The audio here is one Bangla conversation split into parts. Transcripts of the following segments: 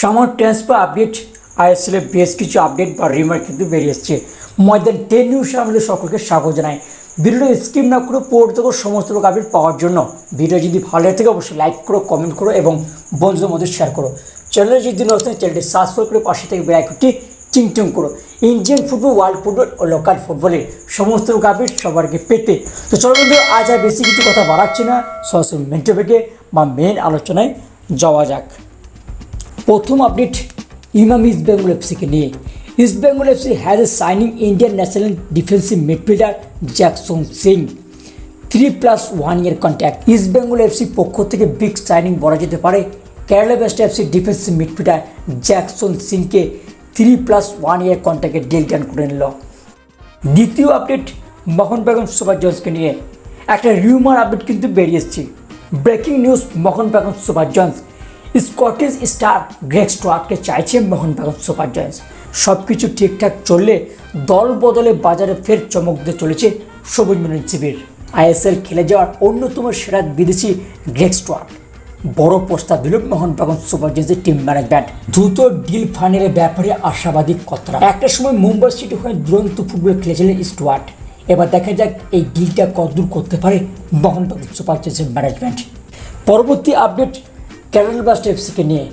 সামার ট্রান্সফার আপডেট আইএসএল এর বেশ কিছু আপডেট বা রিমার্ক কিন্তু বেরিয়ে এসছে। ময়দান টেন নিউজে আমাদের সকলকে স্বাগত জানাই। ভিডিওটা স্কিপ না করে পড়তে থাকো, সমস্ত লোক আপডেট পাওয়ার জন্য। ভিডিও যদি ভালো লাগে থাকে, অবশ্যই লাইক করো কমেন্ট করো এবং বন্ধুদের মধ্যে শেয়ার করো। চ্যানেলে যদি নতুন চ্যানেলটি সাবস্ক্রাইব করে পাশে থেকে বেলাইকনটি চিংটিং করো। ইন্ডিয়ান ফুটবল ওয়ার্ল্ড ফুটবল ও লোকাল ফুটবলের সমস্ত লোক আপডেট সবারকে পেতে। তো চলো বন্ধু আজ আর বেশি কিছু কথা বাড়াচ্ছি না। সরাসরি মেন টপিকে বা মেন আলোচনায় যাওয়া যাক। প্রথম আপডেট ইমাম ইস্ট বেঙ্গল এফসিকে নিয়ে। East Bengal FC has a signing Indian national defensive midfielder Jackson Singh three plus one year contract east Bengal FC পক্ষ থেকে বিগ সাইনিং বলা যেতে পারে Kerala best FC defensive midfielder Jackson সিংকে থ্রি প্লাস ওয়ান ইয়ার কন্ট্যাক্টে ডিল ডান করে নিল। দ্বিতীয় আপডেট মোহন বেগম সুপার জন্সকে নিয়ে। একটা রিউমার আপডেট কিন্তু বেরিয়ে এসছে। Breaking news Mohun Bagan super giants. Scottish star Greg স্টুয়ার্টকে চাইছে মোহন বেগম সুপার জন্স সব কিছু ঠিকঠাক চললে দল বদলে বাজারে ফের চমক দিয়ে চলেছে সবুজ মিলন শিবির। আইএসএল খেলে যাওয়ার অন্যতম সেরা বিদেশি গ্রেক স্টুয়ার্ট বড় প্রস্তাব দিল মোহন বাগান সুপার জেন্সের টিম ম্যানেজমেন্ট দ্রুত ডিল ফাইনালের ব্যাপারে আশাবাদী কথাটা একটা সময় মুম্বাই সিটি হয়ে দুরন্ত ফুটবল খেলেছিলেন স্টুয়ার্ট এবার দেখা যাক এই ডিলটা কতদূর করতে পারে মোহন বাগান সুপার জেন্সের ম্যানেজমেন্ট পরবর্তী আপডেট ক্যারাল ব্লাস্ট এফসিকে নিয়ে।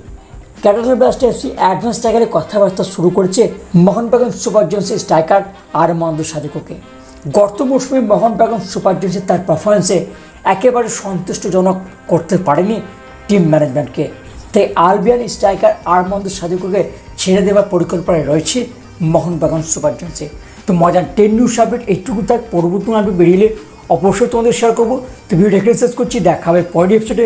ক্যারাল ব্লাস্ট এফসি অ্যাডভান্স টাইগারে কথাবার্তা শুরু করেছে মোহনবাগান সুপার জন্সের স্ট্রাইকার আরমান্দ সাদিকোকে। গত মৌসুমে মোহনবাগান সুপার জন্সের তার পারফরমেন্সে একেবারে সন্তুষ্টজনক করতে পারেনি টিম ম্যানেজমেন্টকে তাই আলবিয়ান স্ট্রাইকার আরমান্দ সাদিকোকে ছেড়ে দেওয়ার পরিকল্পনায় রয়েছে মোহনবাগান সুপার জন্সে তো মজার টেন নিউজ আপডেট এইটুকু তার পরবর্তী আপডেট বেরিয়ে অবশ্যই তোমাদের শেয়ার করব। তো ভিডিওটা এখানে করছি, দেখা হবে পরের এপিসোডে